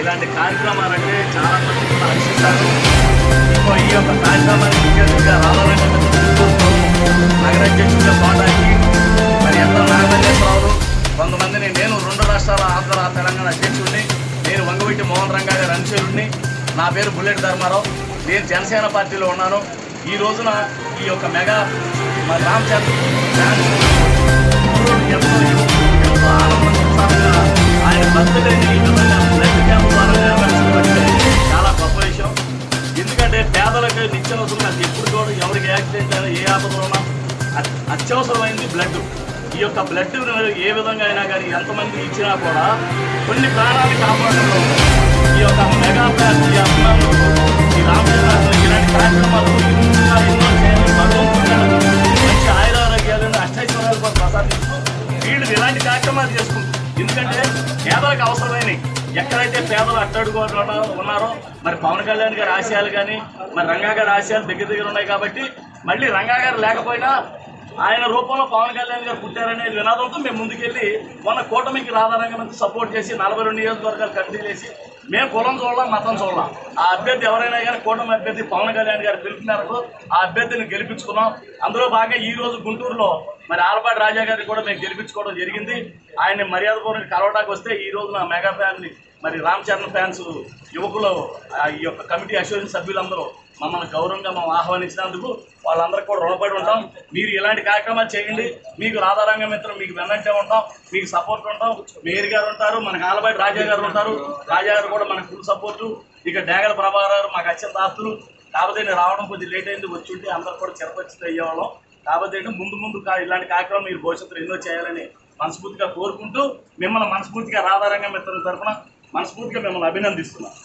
ఇలాంటి కార్యక్రమాలంటే చాలా మంది ఆశిస్తారు. ఇంకో ఈ యొక్క కార్యక్రమానికి ముఖ్యంగా అతిథిగా రావాలంటే నగరాధ్యక్షుడిగా పోవడానికి మరి ఎంత నాగమల్లేశ్వరరావు కొంతమందిని నేను రెండు రాష్ట్రాల ఆంధ్ర తెలంగాణ అధ్యక్షుడిని నేను వంగవీటి మోహన్ రంగా గారి అనుచరుడిని. నా పేరు బుల్లెట్ ధర్మారావు. నేను జనసేన పార్టీలో ఉన్నాను. ఈ రోజున ఈ యొక్క మెగా మా రామచంద్ర ఫ్యాన్స్ ఎంతో ఎంతో ఆనందంగా ఆయన బర్త్డేని పేదలకు నిత్యవసరం అది ఎప్పుడు కూడా ఎవరికి యాక్సిడెంట్ అయినా ఏ ఆపదలో ఉన్నా అత్యవసరమైంది బ్లడ్ ఈ యొక్క బ్లడ్ ఏ విధంగా అయినా కానీ ఎంతమంది ఇచ్చినా కూడా కొన్ని ప్రాణాలు కాపాడడంలో ఈ యొక్క మెగా ఫ్యాన్స్ ఈ అభిమానులు ఈ రామచంద్ర ఇలాంటి కార్యక్రమాలు ఇంకా ఎన్నో చేయాలి భగవంతుడు మంచి అష్టైశ్వర్యాలు కూడా ప్రసాదిస్తూ వీళ్ళు ఇలాంటి కార్యక్రమాలు చేసుకుంటారు ఎందుకంటే పేదలకు అవసరమైనవి. ఎక్కడైతే పేదలు అట్టడుగు ఉన్నారో మరి పవన్ కళ్యాణ్ గారి ఆశయాలు కానీ మరి రంగా గారి ఆశయాలు దగ్గర దగ్గర ఉన్నాయి కాబట్టి మళ్ళీ రంగా గారు లేకపోయినా ఆయన రూపంలో పవన్ కళ్యాణ్ గారు పుట్టారనే వినాదంతో మేము ముందుకెళ్ళి మొన్న కూటమికి రాధారంగం సపోర్ట్ చేసి నలభై రెండు నియోజకవర్గాలు కంటిన్యూ చేసి మేము కులం చూడాలి మతం చూడాలి. ఆ అభ్యర్థి ఎవరైనా కానీ కూటమి అభ్యర్థి పవన్ కళ్యాణ్ గారు పిలుపు మేరకు ఆ అభ్యర్థిని గెలిపించుకున్నాం. అందులో భాగంగా ఈ రోజు గుంటూరులో మరి ఆలపాటి రాజా గారిని కూడా మేము గెలిపించుకోవడం జరిగింది. ఆయన మర్యాదపూర్వక కలవడానికి వస్తే ఈ రోజు నా మెగా ఫ్యాన్ మరి రామ్ చరణ్ ఫ్యాన్స్ యువకులు ఆ ఈ యొక్క కమిటీ అసోసియేషన్ సభ్యులందరూ మమ్మల్ని గౌరవంగా మనం ఆహ్వానించినందుకు వాళ్ళందరికీ కూడా రుణపడి ఉంటాం. మీరు ఇలాంటి కార్యక్రమాలు చేయండి. మీకు రాధారంగ మిత్రం మీకు వెన్నంటే ఉంటాం. మీకు సపోర్ట్ ఉంటాం. మేయర్ గారు ఉంటారు మనకు ఆలబాటి రాజా గారు ఉంటారు. రాజా గారు కూడా మనకు ఫుల్ సపోర్టు ఇక డేగల ప్రభాకర్ గారు మాకు అత్యంత ఆస్తులు కాకపోతే నేను రావడం కొద్దిగా లేట్ అయింది వచ్చి ఉంటే అందరు కూడా చిరపరిచిత అయ్యేవాళ్ళం. కాకపోతే ముందు ముందు కా- ఇలాంటి కార్యక్రమం మీరు భవిష్యత్తులో ఎన్నో చేయాలని మనస్ఫూర్తిగా కోరుకుంటూ మిమ్మల్ని మనస్ఫూర్తిగా రాధారంగ మిత్రుల తరఫున మనస్ఫూర్తిగా మిమ్మల్ని అభినందిస్తున్నాను